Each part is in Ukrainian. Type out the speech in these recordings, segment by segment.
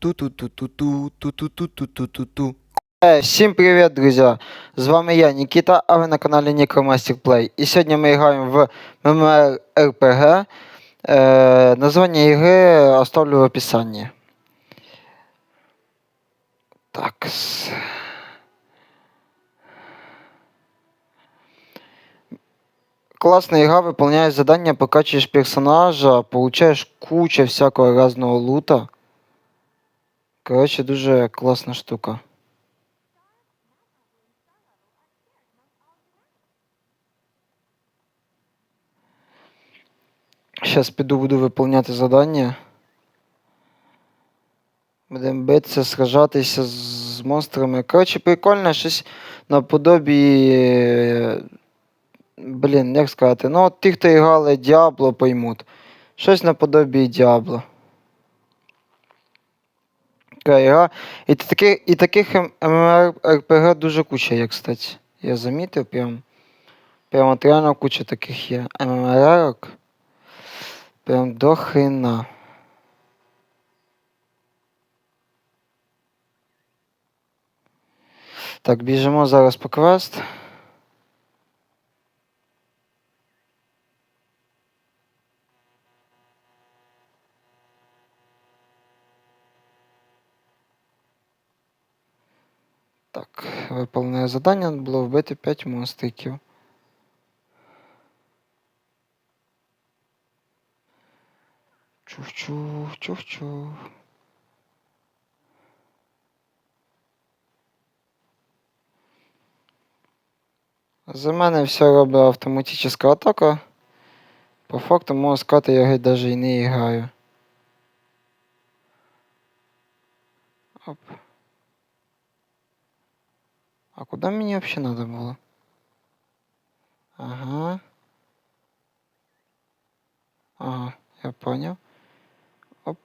Ту-ту-ту-ту-ту-ту-ту-ту-ту-ту-ту-ту. Е, Всім привіт, друзі! З вами я, Нікіта, а ви на каналі Necromaster Play. І сьогодні ми граємо в MMORPG. Е, названня ігри оставлю в описанні. Так. Классная игра, выполняешь задания, прокачиваешь персонажа, получаешь кучу всякого разного лута. Короче, дуже класна штука. Зараз піду буду виконувати завдання. Будемо битися, сражатися з, монстрами. Коротше, прикольно, щось наподобі. Блін, як сказати. Ну, от ті, хто грали Діабло, поймуть. Щось наподобі Діабло. Ігра. І, таки, і таких ММРПГ дуже куча є, кстати. Я замітив прям. Прям от реально куча таких є. ММРок. Прям до хрена. Так, біжимо зараз по квест. Так, виповнене завдання було вбити 5 монстриків. Чух-чух, чух-чух. За мене все робить автоматична атака. По факту можу сказати, я геть даже і не граю. Оп. А куда мне вообще надо было? Ага. Ага, я понял. Оп.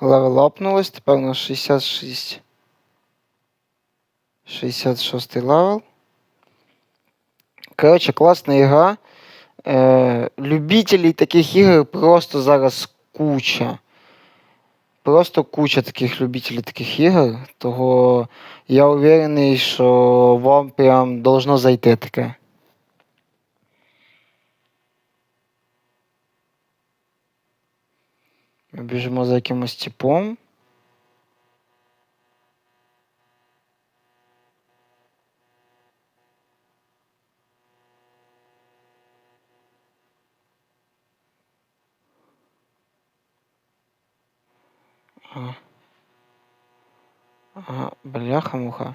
Левел апнулось, тепер у нас 66. 66 левел. Короче, класна ігра. Е, любителей таких ігор просто зараз куча. Просто куча таких любителей таких ігор. Того я уверений, що вам прям должно зайти таке. Ми біжимо за якимось типом. Ага. Ага, бляха-муха.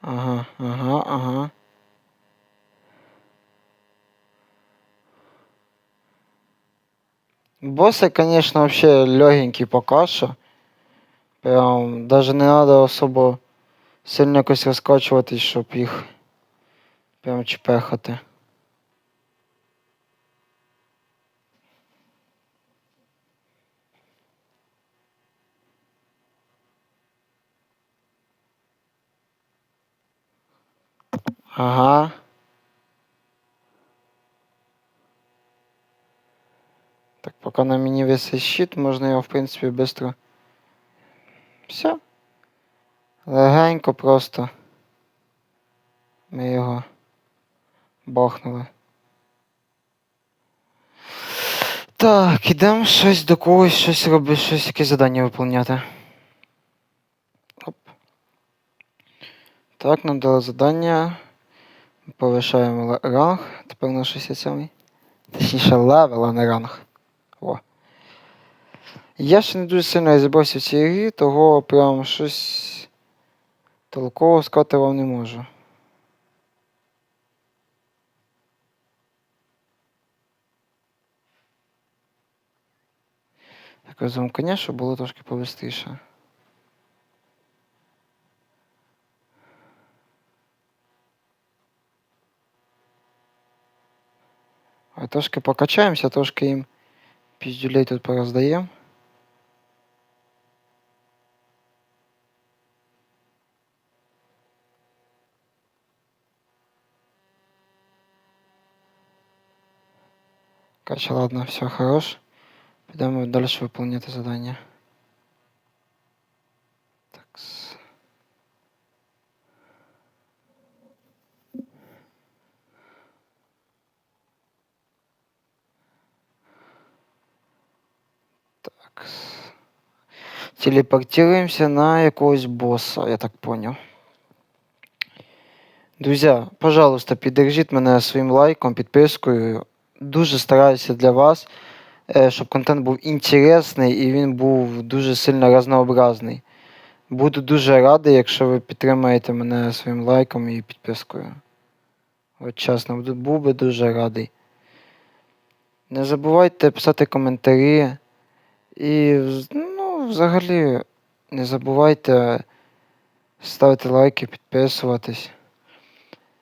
Ага, ага, ага. Боссы, конечно, вообще легенький пока що. Прям даже не надо особо сильно якось розкачуватись, щоб їх прям чпехати. Ага. Так, поки на мені висить щит, можна його, в принципі, швидко. Все. Легенько просто. Ми його бахнули. Так, ідемо щось до когось, щось робити, щось якесь завдання виповняти. Оп. Так, нам дали завдання. Повишаємо ранг. Тепер на 67. Точніше, левел, а не ранг. О. Я ще не дуже сильно розібрався в цій грі, того прям щось толково сказати вам не можу. Так коня, щоб було трошки побистріше. А трошки покачаємося, трошки їм піздюлей тут пороздаємо. Короче, ладно, все, хорош. Підемо далі виконувати задання. Такс. Телепортируемся на якогось босса, я так понял. Друзі, пожалуйста, піддержіть мене своїм лайком, підпискою. Дуже стараюся для вас, е, щоб контент був інтересний і він був дуже сильно разнообразний. Буду дуже радий, якщо ви підтримаєте мене своїм лайком і підпискою. От чесно, був би дуже радий. Не забувайте писати коментарі. І вз- взагалі не забувайте ставити лайки, підписуватись.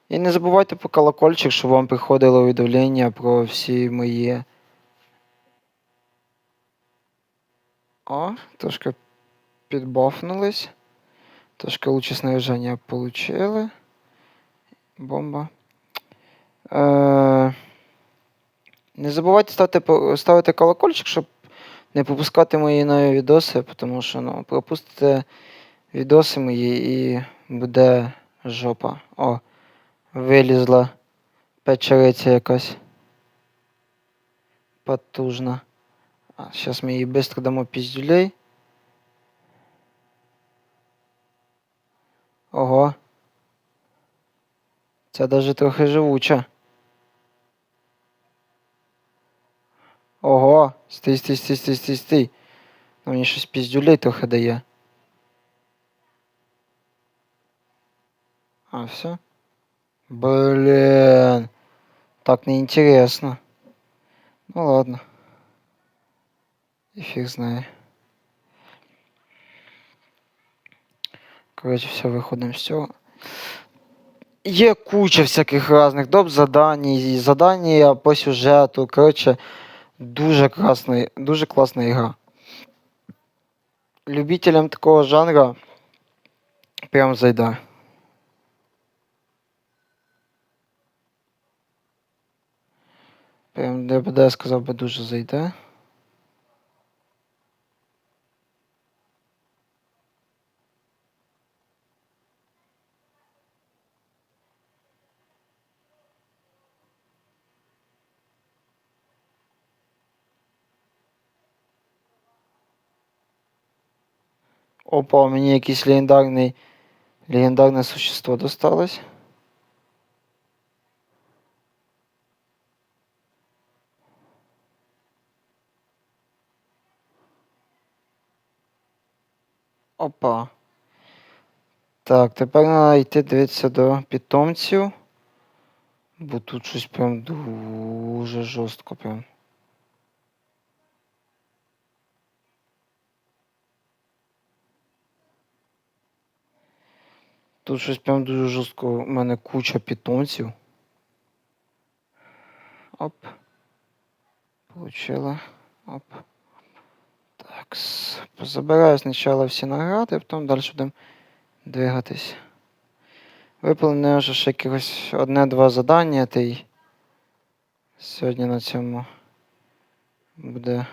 І не забувайте про колокольчик, щоб вам приходило увідомлення про всі мої. О, трошки підбафнулись. Трошки лучше снаряження получили. Бомба. Е- не забувайте ставити, ставити колокольчик, щоб не пропускати мої нові відоси, тому що ну, пропустите відоси мої і буде жопа. О, вилізла печериця якась. Потужна. А, зараз ми їй швидко дамо піздюлей. Ого. Це даже трохи живуча. Ого, стій, стій, стій, стій, стій, стій. Ну, мені щось піздюлей трохи дає. А, все? Блін. Так неинтересно. Ну ладно. И фиг знає. Коротше, все, виходимо з цього. Є куча всяких різних доп задань, і задання по сюжету. Коротше, дуже класна, дуже класна ігра. Любителям такого жанра прям зайде. Прям я б сказав би, дуже зайде. Опа, мені якийсь легендарний легендарне существо досталось. Опа. Так, тепер треба йти дивитися до питомців. Бо тут щось прям дуже жорстко прям. Тут щось прям дуже жорстко. У мене куча питомців. Оп. Получила. Оп. Так. Забираю спочатку всі награди, потім далі будемо двигатись. Виповнено вже ще якихось одне-два завдання, та й сьогодні на цьому буде.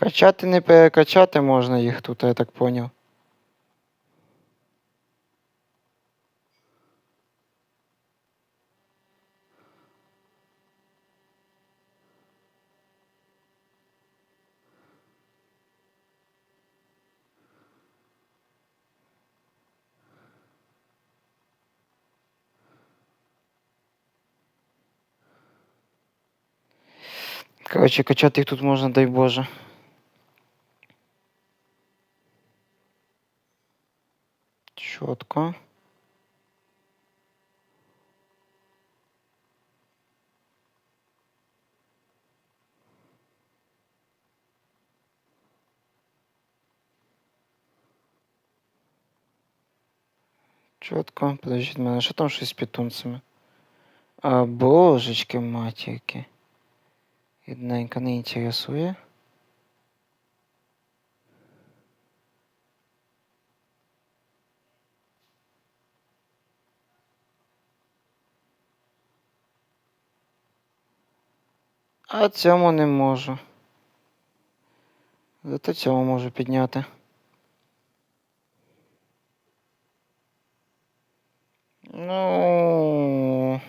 Качати не перекачати можна їх тут, я так поняв. Коротше, качати їх тут можна, дай Боже. Чітко. Чітко, подождіть мене, що там щось з питомцями? А, божечки матірки. Рідненько не інтересує. А цьому не можу. Зато цьому можу підняти. Ну.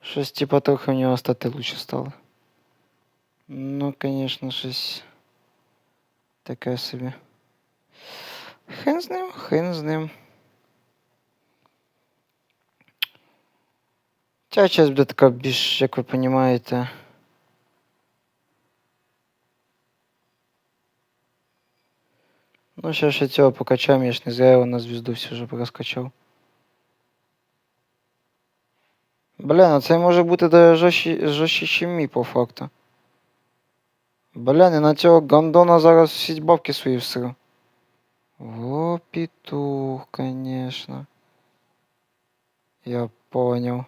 Щось типа трохи у нього стати лучше стало. Ну, конечно, щось таке собі. Хрен з ним, хрен з ним. Ця часть буде така більш, як ви розумієте. Ну, ще ще цього покачаємо, я ж не зря його на звізду все вже розкачав. Блін, а це може бути даже жорстче, жорстче, чим мій по факту. Блін, і на цього гандона зараз всі бабки свої всру. О, петух, конечно. Я понял.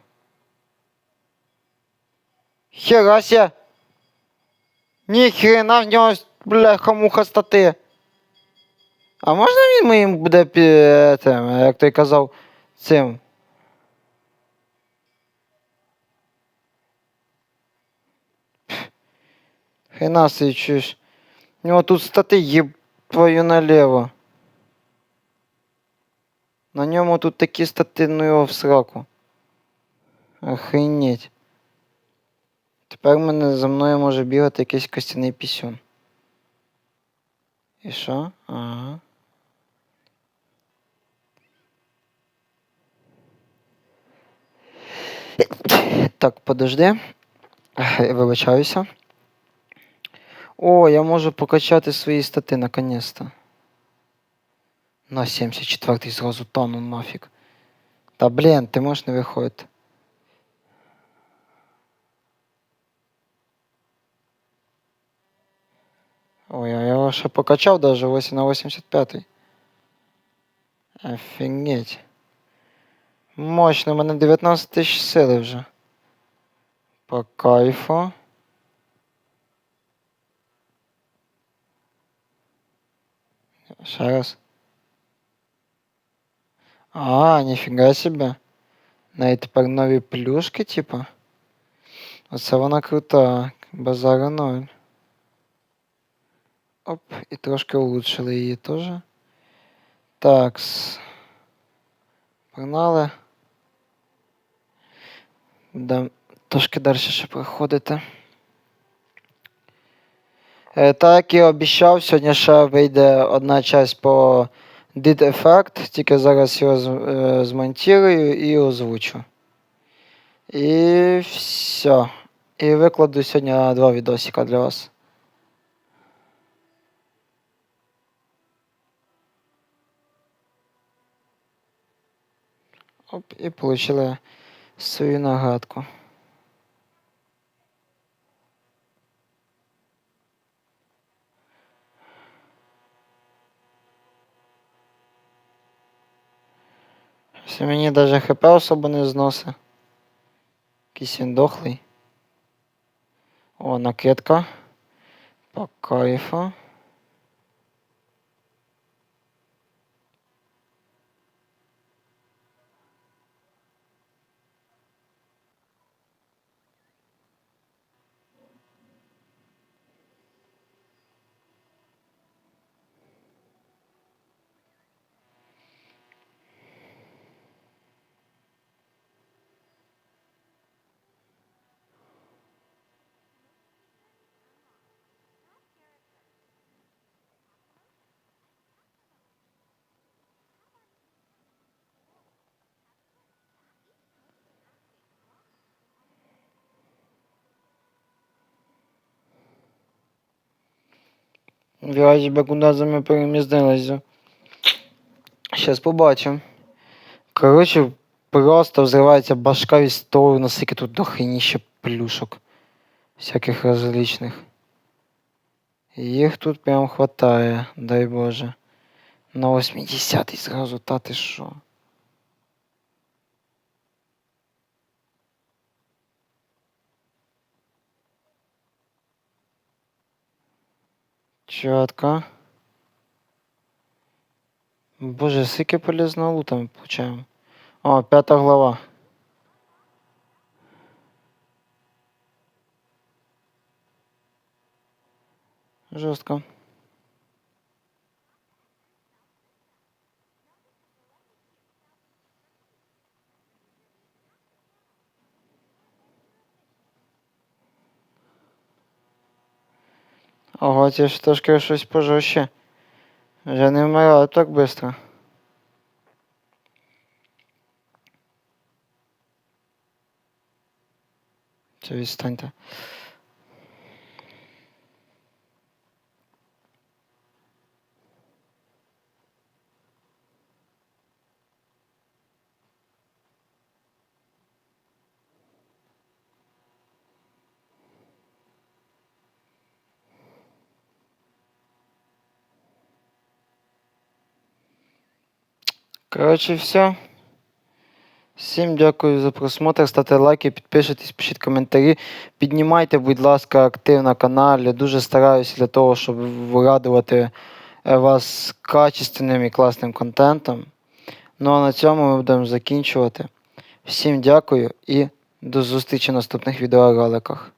Хера себе! Ні хрена в нього, бляха, муха стати. А можна він моїм буде пі- тим, як той казав, цим? Хрена собі чуєш. У нього тут стати їб твою наліво. На ньому тут такі стати, ну його в сраку. Охренеть. Тепер мене за мною може бігати якийсь костяний пісюн. І що? Ага. Так, подожди. Я вибачаюся. О, я можу покачати свої стати наконец-то. На 74-й зразу тону нафіг. Та блін, ти можеш не виходити. Ой, я його ще покачав даже 8 на 85-й. Офігеть. Мощно, у мене 19 тисяч сили вже. По кайфу. Ще раз. А, ніфіга себе. Навіть тепер нові плюшки, типа. Оце вона крута. Базара ноль. Оп, і трошки улучшили її теж. Такс. Погнали. Да, трошки далі ще проходити. Е, Так і обіцяв, сьогодні ще вийде одна часть по Did Effect, тільки зараз його е, і озвучу. І все. І викладу сьогодні два відосика для вас. Оп, і получили свою нагадку. Все мені даже хп особо не зносить. Якийсь він дохлий. О, накидка. По кайфу. Вроді бекундазами перемістилися. Щас побачимо. Коротше, просто взривається башка від столу, наскільки тут дохреніще плюшок. Всяких различних. Їх тут прям хватає, дай Боже. На 80-й зразу, та ти що? Чітко. Боже, скільки полезного лута ми получаємо. О, п'ята глава. Жорстко. Ого, ж трошки щось пожорще. Вже не вмираю так швидко. Це відстаньте. Коротше, все. Всім дякую за просмотр. Ставте лайки, підпишитесь, пишіть коментарі. Піднімайте, будь ласка, актив на каналі. Дуже стараюся для того, щоб радувати е, вас качественним і класним контентом. Ну а на цьому ми будемо закінчувати. Всім дякую і до зустрічі в наступних відеороликах.